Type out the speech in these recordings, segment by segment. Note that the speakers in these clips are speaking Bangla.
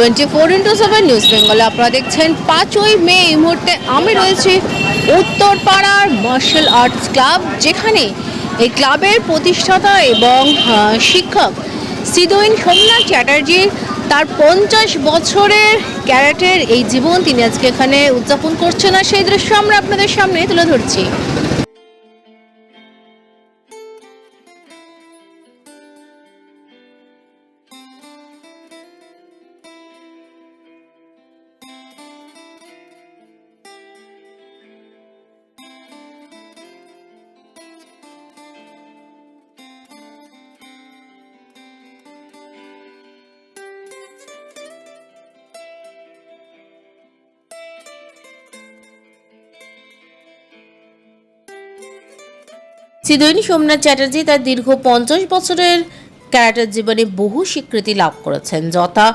Twenty four into seven news বেঙ্গলে আপনারা দেখছেন পাঁচই মে এই মুহূর্তে আমি রয়েছি উত্তরপাড়ার মার্শাল আর্টস ক্লাব যেখানে এই ক্লাবের প্রতিষ্ঠাতা এবং শিক্ষক সিদুইন সোমনাথ চ্যাটার্জি তার পঞ্চাশ বছরের ক্যারেটের এই জীবন তিনি আজকে এখানে উদযাপন করছেন। আর সেই দৃশ্য আমরা আপনাদের সামনে তুলে ধরছি। সিদৈনী সোমনাথ চ্যাটার্জি তার দীর্ঘ পঞ্চাশ বছরের ক্যারাটার জীবনে বহু স্বীকৃতি লাভ করেছেন। যথা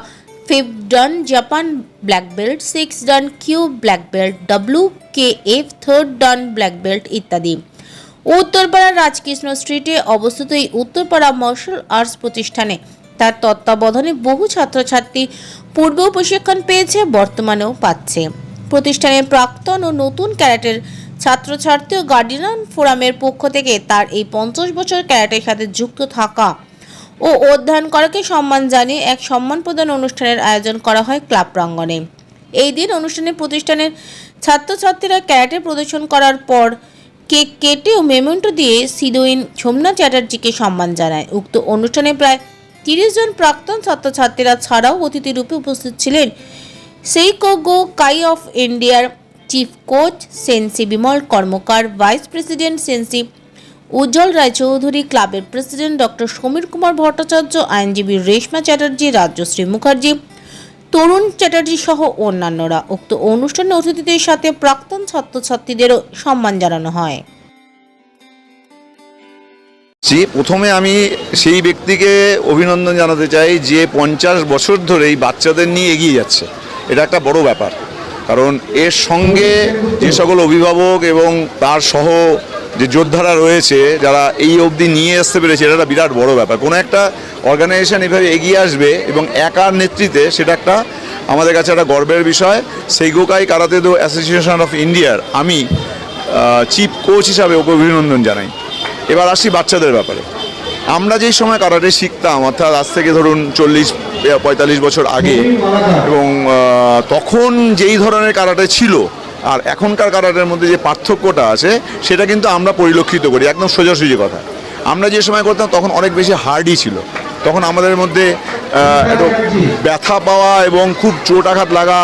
fifth dan Japan black belt, six dan Q black belt, W K F third dan black belt ইত্যাদি। উত্তরপাড়া রাজকৃষ্ণ স্ট্রিটে অবস্থিত এই উত্তরপাড়া মার্শাল আর্টস প্রতিষ্ঠানে তার তত্ত্বাবধানে বহু ছাত্রছাত্রী পূর্বেও প্রশিক্ষণ পেয়েছে, বর্তমানেও পাচ্ছে। প্রতিষ্ঠানের প্রাক্তন ও নতুন ক্যারাটের ছাত্রছাত্রী ও গার্ডিয়ান ফোরামের পক্ষ থেকে তার এই পঞ্চাশ বছর ক্যারাটের সাথে যুক্ত থাকা ও অধ্যয়ন করাকে সম্মান জানিয়ে এক সম্মান প্রদান অনুষ্ঠানের আয়োজন করা হয় ক্লাব প্রাঙ্গণে। এই দিন অনুষ্ঠানে প্রতিষ্ঠানের ছাত্রছাত্রীরা ক্যারাটে প্রদর্শন করার পর কেক কেটে ও মেমেন্টো দিয়ে সিদোইন সোমনাথ চ্যাটার্জিকে সম্মান জানায়। উক্ত অনুষ্ঠানে প্রায় তিরিশ জন প্রাক্তন ছাত্রছাত্রীরা ছাড়াও অতিথি রূপে উপস্থিত ছিলেন। সেই সেইকোগো কাই অফ ইন্ডিয়ার chief coach sensei Bimal Karmakar vice president sensei Ujjwal Raychaudhuri ক্লাবের প্রেসিডেন্ট ডক্টর সমীর কুমার ভট্টাচার্য আইনজীবী রেশমা চ্যাটার্জি রাজ্যশ্রী মুখার্জি তরুণ চ্যাটার্জি সহ অন্যান্যরা। উক্ত অনুষ্ঠানে অতিথিদের সাথে প্রাক্তন ছাত্রছাত্রীদেরও সম্মান জানানো হয়। যে প্রথমে আমি সেই ব্যক্তিকে অভিনন্দন জানাতে চাই, যে পঞ্চাশ বছর ধরে এই বাচ্চাদের নিয়ে এগিয়ে যাচ্ছে। এটা একটা বড় ব্যাপার। কারণ এর সঙ্গে যে সকল অভিভাবক এবং তার সহ যে যোদ্ধারা রয়েছে, যারা এই অবধি নিয়ে আসতে পেরেছে, এটা একটা বিরাট বড় ব্যাপার। কোনো একটা অর্গানাইজেশন এভাবে এগিয়ে আসবে এবং একার নেতৃত্বে সেটা একটা আমাদের কাছে একটা গর্বের বিষয়। সেইগোকাই কারাতে দো অ্যাসোসিয়েশন অফ ইন্ডিয়ার আমি চিফ কোচ হিসাবে ওকে অভিনন্দন জানাই। এবার আসি বাচ্চাদের ব্যাপারে। আমরা যেই সময় কারাটে শিখতাম, অর্থাৎ আজ থেকে ধরুন চল্লিশ পঁয়তাল্লিশ বছর আগে, এবং তখন যেই ধরনের কারাটে ছিল, আর এখনকার কারাটের মধ্যে যে পার্থক্যটা আছে, সেটা কিন্তু আমরা পরিলক্ষিত করি, একদম সোজাসুজি কথা। আমরা যে সময় করতাম, তখন অনেক বেশি হার্ডই ছিল। তখন আমাদের মধ্যে একটু ব্যথা পাওয়া এবং খুব চোট আঘাত লাগা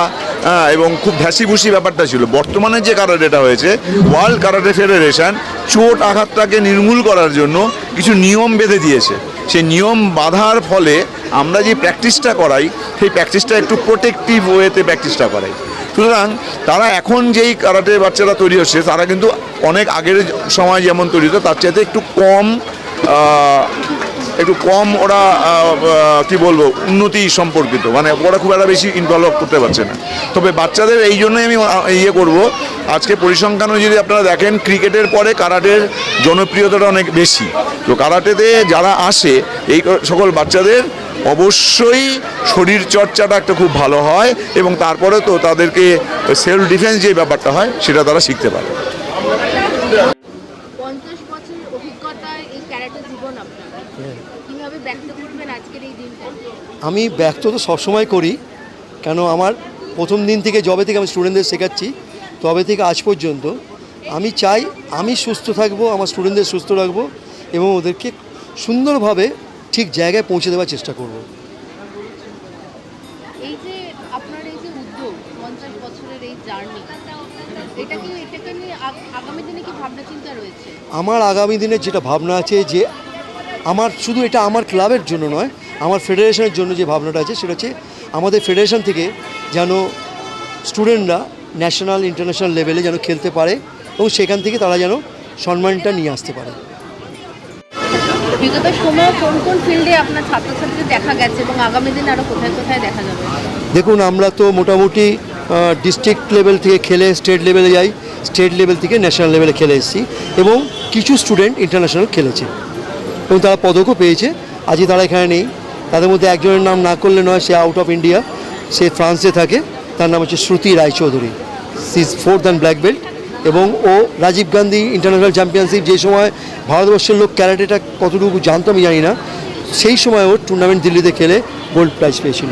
হ্যাঁ, এবং খুব ভ্যাসিভুসি ব্যাপারটা ছিল। বর্তমানে যে কারাটেটা হয়েছে ওয়ার্ল্ড কারাটে ফেডারেশন চোট আঘাতটাকে নির্মূল করার জন্য কিছু নিয়ম বেঁধে দিয়েছে। সেই নিয়ম বাঁধার ফলে আমরা যে প্র্যাকটিসটা করাই সেই প্র্যাকটিসটা একটু প্রোটেকটিভ ওয়েতে প্র্যাকটিসটা করাই। সুতরাং তারা এখন যেই কারাটে বাচ্চারা তৈরি হচ্ছে তারা কিন্তু অনেক আগের সময় যেমন তৈরি হতো তার চাইতে একটু কম একটু কম ওরা কি বলব, উন্নতি সম্পর্কিত। মানে ওরা খুব একটা বেশি ইনভলভ করতে পারছে না। তবে বাচ্চাদের এই জন্যই আমি ইয়ে করব। আজকে পরিসংখ্যান যদি আপনারা দেখেন, ক্রিকেটের পরে কারাটের জনপ্রিয়তাটা অনেক বেশি। তো কারাটেতে যারা আসে, এই সকল বাচ্চাদের অবশ্যই শরীর চর্চাটা একটা খুব ভালো হয় এবং তারপরে তো তাদেরকে সেলফ ডিফেন্স যে ব্যাপারটা হয়, সেটা তারা শিখতে পারে পঞ্চাশ বছরের অভিজ্ঞতায় এই ক্যারাটে জীবন আপনার? কীভাবে ব্যক্ত করবেন আজকের এই দিনটা? আমি ব্যক্ত তো সবসময় করি কেন আমার প্রথম দিন থেকে যবে থেকে আমি স্টুডেন্টদের শেখাচ্ছি তবে থেকে আজ পর্যন্ত আমি চাই আমি সুস্থ থাকব আমার স্টুডেন্টদের সুস্থ রাখব এবং ওদেরকে সুন্দরভাবে ঠিক জায়গায় পৌঁছে দেওয়ার চেষ্টা করব। এই যে আপনার এই যে উদ্যোগ পঞ্চাশ বছরের এই জার্নি এটা কি এটাকে নিয়ে আগামী দিনে কি ভাবনা চিন্তা রয়েছে? আমার আগামী দিনের যেটা ভাবনা আছে যে আমার শুধু এটা আমার ক্লাবের জন্য নয় আমার ফেডারেশনের জন্য যে ভাবনাটা আছে সেটা হচ্ছে আমাদের ফেডারেশন থেকে যেন স্টুডেন্টরা ন্যাশনাল ইন্টারন্যাশনাল লেভেলে যেন খেলতে পারে এবং সেখান থেকে তারা যেন সম্মানটা নিয়ে আসতে পারে। বিগত সময়ে কোন কোন ফিল্ডে আপনার ছাত্রছাত্রী দেখা গেছে এবং আগামী দিনে আরও কোথায় কোথায় দেখা যাবে? দেখুন আমরা তো মোটামুটি ডিস্ট্রিক্ট লেভেল থেকে খেলে স্টেট লেভেলে যাই স্টেট লেভেল থেকে ন্যাশনাল লেভেলে খেলে এসেছি এবং কিছু স্টুডেন্ট ইন্টারন্যাশনাল খেলেছে। এবং তারা পদকও পেয়েছে। আজকে তারা এখানে নেই। তাদের মধ্যে একজনের নাম না করলে নয় সে আউট অফ ইন্ডিয়া সে ফ্রান্সে থাকে। তার নাম হচ্ছে শ্রুতি রায়চৌধুরী। সিজ ফোর্থ অ্যান্ড ব্ল্যাক বেল্ট এবং ও রাজীব গান্ধী ইন্টারন্যাশনাল চ্যাম্পিয়নশিপ যে সময় ভারতবর্ষের লোক ক্যারাটেটা কতটুকু জানতো আমি জানি না। সেই সময় ও টুর্নামেন্ট দিল্লিতে খেলে গোল্ড প্রাইজ পেয়েছিল।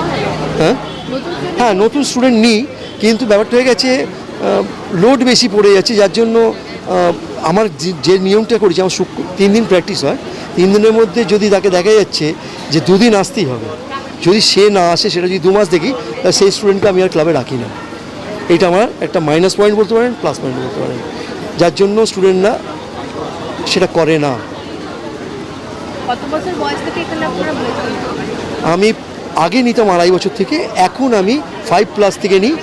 হয়? হ্যাঁ? হ্যাঁ নতুন স্টুডেন্ট নিই। কিন্তু ব্যাপারটা হয়ে গেছে লোড বেশি পড়ে যাচ্ছে যার জন্য আমার যে- যে নিয়মটা করেছি আমার শুক্র তিন দিন প্র্যাকটিস হয় তিন দিনের মধ্যে যদি তাকে দেখা যাচ্ছে যে দুদিন আসতেই হবে যদি সে না আসে সেটা যদি দু মাস দেখি তাহলে সেই স্টুডেন্টকে আমি আর ক্লাবে রাখি না। এটা আমার একটা মাইনাস পয়েন্ট বলতে পারেন প্লাস পয়েন্ট বলতে পারেন। যার জন্য স্টুডেন্টরা সেটা করে না। আমি আগে নিতাম আড়াই বছর থেকে এখন আমি ফাইভ প্লাস থেকে নিই।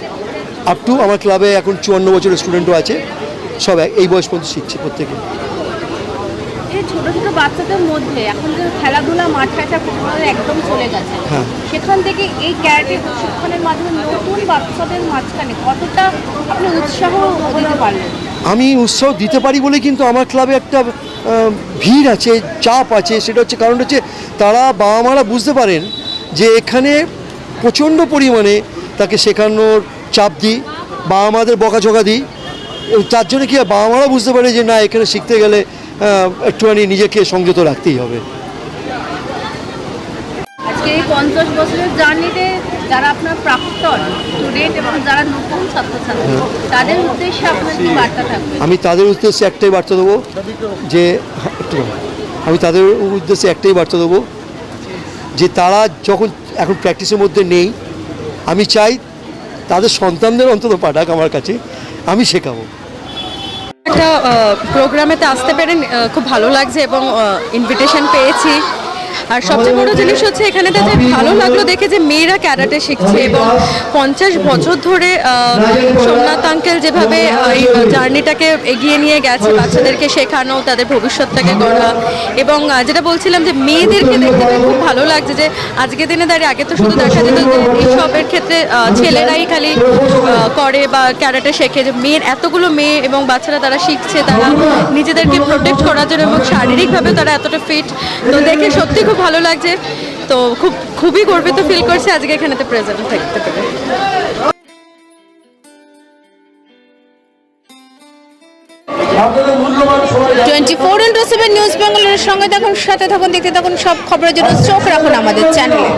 আপ টু আমার ক্লাবে এখন চুয়ান্ন বছরের স্টুডেন্টও আছে। সব এই বয়স পর্যন্ত শিখছে প্রত্যেকে। ছোট ছোট বাচ্চাদের মধ্যে এখন যে খেলাধুলা মাঠ একটা একদম চলে গেছে। হ্যাঁ। সেখান থেকে এই ক্যারাটে প্রশিক্ষণের মাধ্যমে নতুন বাচ্চাদের মাঝখানে কতটা আপনি উৎসাহ দিতে পারলেন? আমি উৎসাহ দিতে পারি বলে কিন্তু আমার ক্লাবে একটা ভিড় আছে চাপ আছে। সেটা হচ্ছে কারণ হচ্ছে তারা বাবা মারা বুঝতে পারেন যে এখানে প্রচণ্ড পরিমাণে তাকে শেখানোর চাপ দিই বাবা মাদের বকাঝকা দিই। তার জন্য কি হয়, বাবা মারা বুঝতে পারে যে না এখানে শিখতে গেলে একটুখানি নিজেকে সংযত রাখতেই হবে। আজকে এই পঞ্চাশ বছরের জার্নিতে যারা আপনার প্রাক্তন স্টুডেন্ট এবং যারা নতুন ছাত্রছাত্রী তাদের উদ্দেশ্যে আপনার কি বার্তা থাকবে? আমি তাদের উদ্দেশ্যে একটাই বার্তা দেবো যে হ্যাঁ, আমি তাদের উদ্দেশ্যে একটাই বার্তা দেবো যে তারা যখন এখন প্র্যাকটিসের মধ্যে নেই আমি চাই তাদের সন্তানদের অন্তত পাঠাক আমার কাছে, আমি শেখাবো। একটা প্রোগ্রামেতে আসতে পেরে খুব ভালো লাগছে এবং ইনভিটেশন পেয়েছি। আর সবচেয়ে বড় জিনিস হচ্ছে এখানে যে ভালো লাগল দেখে যে মেয়েরা ক্যারাটে শিখছে এবং পঞ্চাশ বছর ধরে সোমনাথ আঙ্কেল যেভাবে এই জার্নিটাকে এগিয়ে নিয়ে গেছে বাচ্চাদেরকে শেখানো, তাদের ভবিষ্যৎটাকে গড়া এবং যেটা বলছিলাম যে মেয়েদেরকে দেখতে খুব ভালো লাগছে যে আজকের দিনে দাঁড়িয়ে আগে তো শুধু দেখা যেত এইসবের ক্ষেত্রে ছেলেরাই খালি করে বা ক্যারাটে শেখে যে মেয়ের এতগুলো মেয়ে এবং বাচ্চারা তারা শিখছে, তারা নিজেদেরকে প্রোটেক্ট করার জন্য এবং শারীরিকভাবে তারা এতটা ফিট তো দেখে সত্যি খুব ভালো লাগছে। তো খুব, খুবই গর্বিত ফিল করছে আজকে এখানেতে প্রেজেন্ট থাকতে পেরে। Twenty four into seven news বেঙ্গলের সঙ্গে থাকুন, সাথে থাকুন, দেখতে থাকুন সব খবরের জন্য চোখ রাখুন আমাদের চ্যানেলে